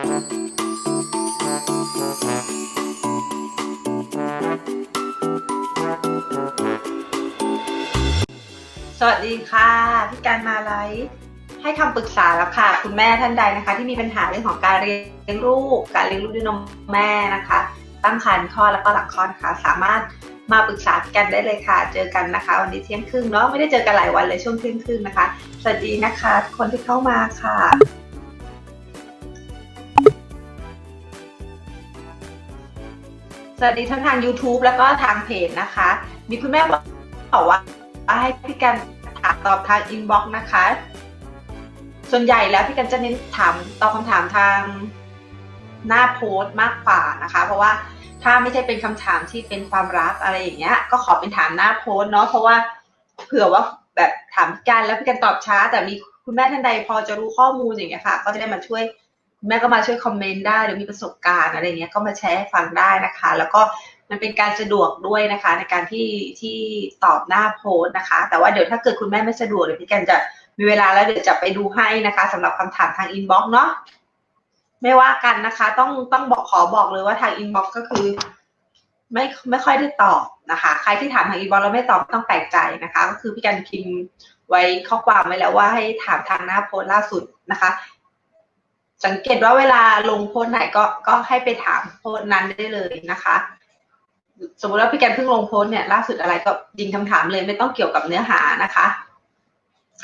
สวัสดีค่ะ พี่การมาไลฟ์ให้คำปรึกษาแล้วค่ะ คุณแม่ท่านใดนะคะ ที่มีปัญหาเรื่องของการเลี้ยงลูก การเลี้ยงลูกด้วยนมแม่นะคะ ตั้งครรภ์คลอดแล้วก็หลังคลอดค่ะ สามารถมาปรึกษาพี่กันได้เลยค่ะ เจอกันนะคะ วันนี้เที่ยงครึ่งเนาะไม่ได้เจอกันหลายวันเลยช่วงเที่ยงครึ่งนะคะ สวัสดีนะคะ ทุกคนที่เข้ามาค่ะ สวัสดีทั้งทาง YouTube แล้วก็ทางเพจนะคะ มีคุณแม่บอกว่าให้พี่กันถามตอบทางอินบ็อกซ์นะคะ ส่วนใหญ่แล้วพี่กันจะเน้นถามตอบคำถามทางหน้าโพสต์มากกว่านะคะ เพราะว่าถ้าไม่ใช่เป็นคำถามที่เป็นความรักอะไรอย่างเงี้ย ก็ขอเป็นถามหน้าโพสต์เนาะเพราะว่าเผื่อว่าแบบถามพี่กันแล้วพี่กันตอบช้า แต่มีคุณแม่ท่านใดพอจะรู้ข้อมูลอย่างเงี้ยค่ะ ก็จะได้มาช่วย แม่ก็มาช่วยคอมเมนต์ได้หรือมีประสบการณ์อะไรเงี้ยก็มาแชร์ให้ฟังได้นะคะ แล้วก็มันเป็นการสะดวกด้วยนะคะ ในการที่ที่ตอบหน้าโพสต์นะคะ แต่ว่าเดี๋ยวถ้าเกิดคุณแม่ไม่สะดวกเดี๋ยวพี่กันจะมีเวลาแล้วเดี๋ยวจะไปดูให้นะคะสำหรับคำถามทางอินบ็อกซ์เนาะไม่ว่ากันนะคะ ต้องต้องบอกขอบอกเลยว่าทางอินบ็อกซ์ก็คือ ไม่ไม่ค่อยได้ตอบนะคะ ใครที่ถามทางอินบ็อกซ์แล้วไม่ตอบต้องแปลกใจนะคะ ก็คือพี่กันพิมพ์ไว้ข้อความไว้แล้วว่าให้ถามทางหน้าโพสต์ล่าสุดนะคะ สังเกตว่าเวลาลงโพสไหนก็ก็ให้ไปถามโพสนั้นได้เลยนะคะ สมมติว่าพี่แกนเพิ่งลงโพสเนี่ยล่าสุดอะไรก็ยิงคำถามเลยไม่ต้องเกี่ยวกับเนื้อหานะคะ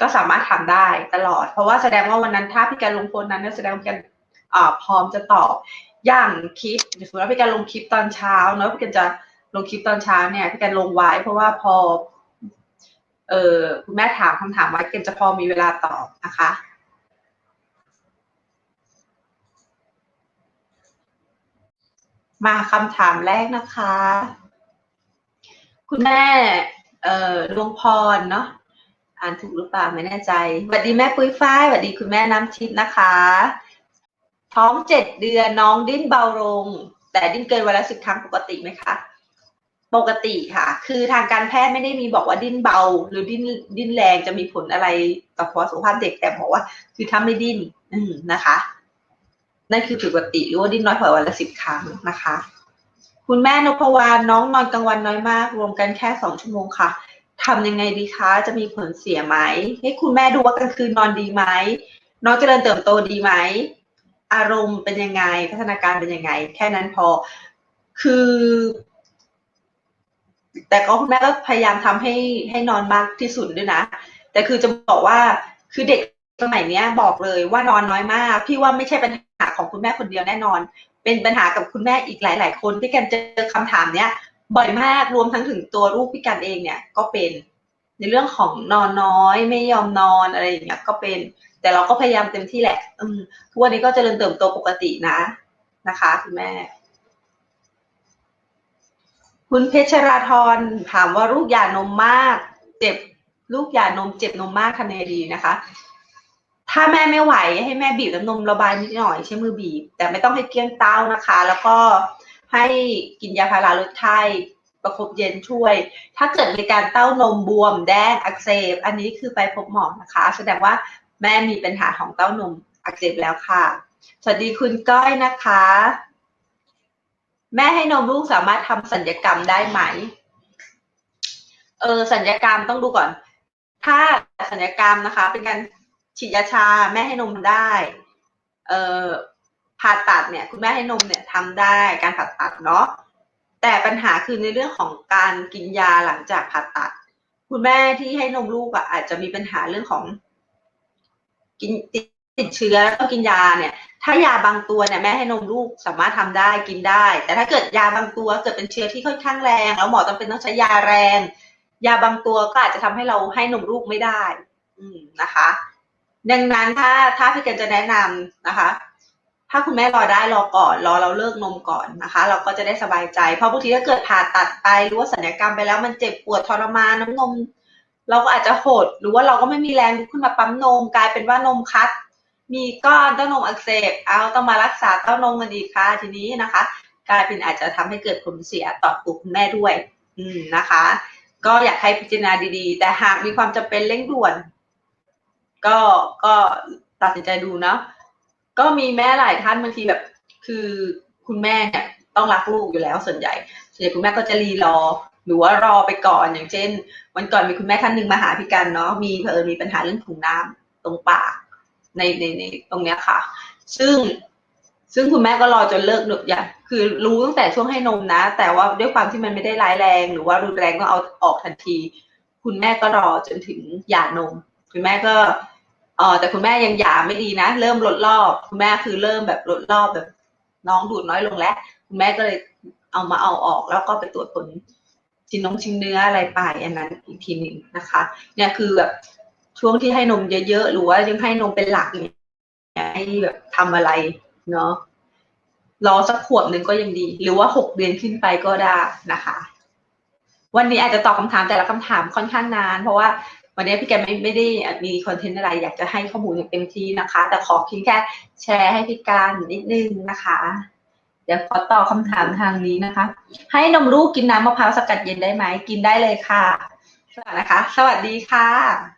ก็สามารถถามได้ตลอด เพราะว่าแสดงว่าวันนั้นถ้าพี่แกนลงโพสนั้นแสดงว่าพี่แกนพร้อมจะตอบอย่างคลิปสมมติว่าพี่แกนลงคลิปตอนเช้าเนาะพี่แกนจะลงคลิปตอนเช้าเนี่ยพี่แกนลงไว้ เพราะว่าพอเออคุณแม่ถามคำถามไว้พี่แกนจะพอมีเวลาตอบนะคะ มาคำถามแรกนะคะ คุณแม่เอ่อดวงพรเนาะอ่านถูกหรือเปล่าไม่แน่ใจสวัสดีแม่ปุ้ยฝ้ายสวัสดีคุณแม่น้ำทิพย์นะคะ ท้องเจ็ดเดือนน้องดิ้นเบาลง แต่ดิ้นเกินวันละสิบครั้งปกติไหมคะปกติค่ะ คือทางการแพทย์ไม่ได้มีบอกว่าดิ้นเบา หรือดิ้นดิ้นแรงจะมีผลอะไรต่อสุขภาพเด็กแต่บอกว่า คือถ้าไม่ดิ้นนะคะ นั่นคือปกติหรือว่าดิ้นน้อยกว่าวันละสิบครั้งนะคะ คุณแม่นพวานน้องนอนกลางวันน้อยมาก รวมกันแค่สองชั่วโมงค่ะทำยังไงดีคะจะมีผลเสียไหมให้คุณแม่ดูว่ากลางคืนนอนดีไหมน้องเจริญเติบโตดีไหมอารมณ์เป็นยังไงพัฒนาการเป็นยังไง แค่นั้นพอคือ แต่ก็คุณแม่ก็พยายามทำให้ให้นอนมากที่สุดด้วยนะ แต่คือจะบอกว่าคือเด็กสมัยเนี้ยบอกเลยว่านอนน้อยมาก พี่ว่าไม่ใช่ปัญหา ของคุณแม่คนเดียวแน่นอน เป็นปัญหากับคุณแม่อีกหลาย ๆ คนที่กันเจอคำถามเนี้ยบ่อยมากรวมทั้งถึงตัวลูกพี่กันเองเนี่ยก็เป็นในเรื่องของนอนน้อยไม่ยอมนอนอะไรอย่างเงี้ยก็เป็น แต่เราก็พยายามเต็มที่แหละอืมทุกวันนี้ก็จเจริญเติบโตปกตินะนะคะ คุณแม่ คุณเพชรราธรถามว่าลูกหย่านมมาก เจ็บลูกหย่านมเจ็บนมมากทำไงดีนะคะ ถ้าแม่ไม่ไหวให้แม่บีบน้ำนมระบายนิดหน่อยใช้มือบีบ แต่ไม่ต้องให้เกลี้ยงเต้านะคะ แล้วก็ให้กินยาพาราลดไข้ประคบเย็นช่วย ถ้าเกิดมีการเต้านมบวมแดงอักเสบ อันนี้คือไปพบหมอนะคะ แสดงว่าแม่มีปัญหาของเต้านมอักเสบแล้วค่ะ สวัสดีคุณก้อยนะคะ แม่ให้นมลูกสามารถทำสัญญกรรมได้ไหม เออสัญญกรรมต้องดูก่อน ถ้าสัญญกรรมนะคะ เป็นการ ฉีดยาชาแม่ให้นมได้เอ่อผ่าตัดเนี่ยคุณแม่ให้นมเนี่ยทำได้การผ่าตัดเนาะแต่ปัญหาคือในเรื่องของการกินยาหลังจากผ่าตัด คุณแม่ที่ให้นมลูกอะอาจจะมีปัญหาเรื่องของ กินติดติดเชื้อแล้วก็กินยาเนี่ย ถ้ายาบางตัวเนี่ยแม่ให้นมลูกสามารถทำได้กินได้ แต่ถ้าเกิดยาบางตัวเกิดเป็นเชื้อที่ค่อนข้างแรง แล้วหมอจำเป็นต้องใช้ยาแรง ยาบางตัวก็อาจจะทำให้เราให้นมลูกไม่ได้ อืมนะคะ ดังนั้นถ้าถ้าพี่เกนจะแนะนำนะคะ ถ้าคุณแม่รอได้รอก่อน รอเราเลิกนมก่อนนะคะ เราก็จะได้สบายใจ เพราะบางทีถ้าเกิดผ่าตัดไปหรือว่าสัญญกรรมไปแล้วมันเจ็บปวดทรมานน้ำนม เราก็อาจจะหดหรือว่าเราก็ไม่มีแรงขึ้นมาปั๊มนมกลายเป็นว่านมคัด มีก้อนเต้านมอักเสบเอาต้องมารักษาเต้านมกันอีกค่ะทีนี้นะคะ กลายเป็นอาจจะทำให้เกิดผลเสียต่อตัวคุณแม่ด้วย อืมนะคะ ก็อยากให้พิจารณาดีๆ แต่หากมีความจำเป็นเร่งด่วน ก็ก็ตัดสินใจดูเนาะก็มีแม่หลายท่านบางทีแบบ คือคุณแม่เนี่ยต้องรักลูกอยู่แล้วส่วนใหญ่ส่วนใหญ่คุณแม่ก็จะรีรอหรือว่ารอไปก่อนอย่างเช่น วันก่อนมีคุณแม่ท่านหนึ่งมาหาพี่กันเนาะมีเผอิญมีปัญหาเรื่องถุงน้ำตรงปากในในในตรงเนี้ยค่ะ ซึ่งซึ่งคุณแม่ก็รอจนเลิกหนุอย่างคือรู้ตั้งแต่ช่วงให้นมนะ แต่ว่าด้วยความที่มันไม่ได้ร้ายแรง หรือว่ารุนแรงก็เอาออกทันที คุณแม่ก็รอจนถึงหย่านม คุณแม่ก็ เออแต่คุณแม่ยังหยาไม่ดีนะ เริ่มลดรอบ คุณแม่คือเริ่มแบบลดรอบแบบ น้องดูดน้อยลงแล้ว คุณแม่ก็เลยเอามาเอาออกแล้วก็ไปตรวจผลชิ้นน้องชิ้นเนื้ออะไรไปอันนั้นอีกทีหนึ่งนะคะ เนี่ยคือแบบช่วงที่ให้นมเยอะๆหรือว่ายังให้นมเป็นหลักเนี่ยให้แบบทำอะไรเนาะรอสักขวบหนึ่งก็ยังดี หรือว่าหกเดือนขึ้นไปก็ได้นะคะ วันนี้อาจจะตอบคำถามแต่ละคำถามค่อนข้างนาน เพราะว่า วันนี้พี่แกไม่ไม่ได้มีคอนเทนต์อะไรอยากจะให้ข้อมูลอย่างเต็มที่นะคะ แต่ขอเพียงแค่แชร์ให้พี่การนิดนึงนะคะ เดี๋ยวขอตอบคำถามทางนี้นะคะ ให้นมลูกกินน้ำมะพร้าวสกัดเย็นได้ไหมกินได้เลยค่ะสวัสดีนะคะ สวัสดีค่ะ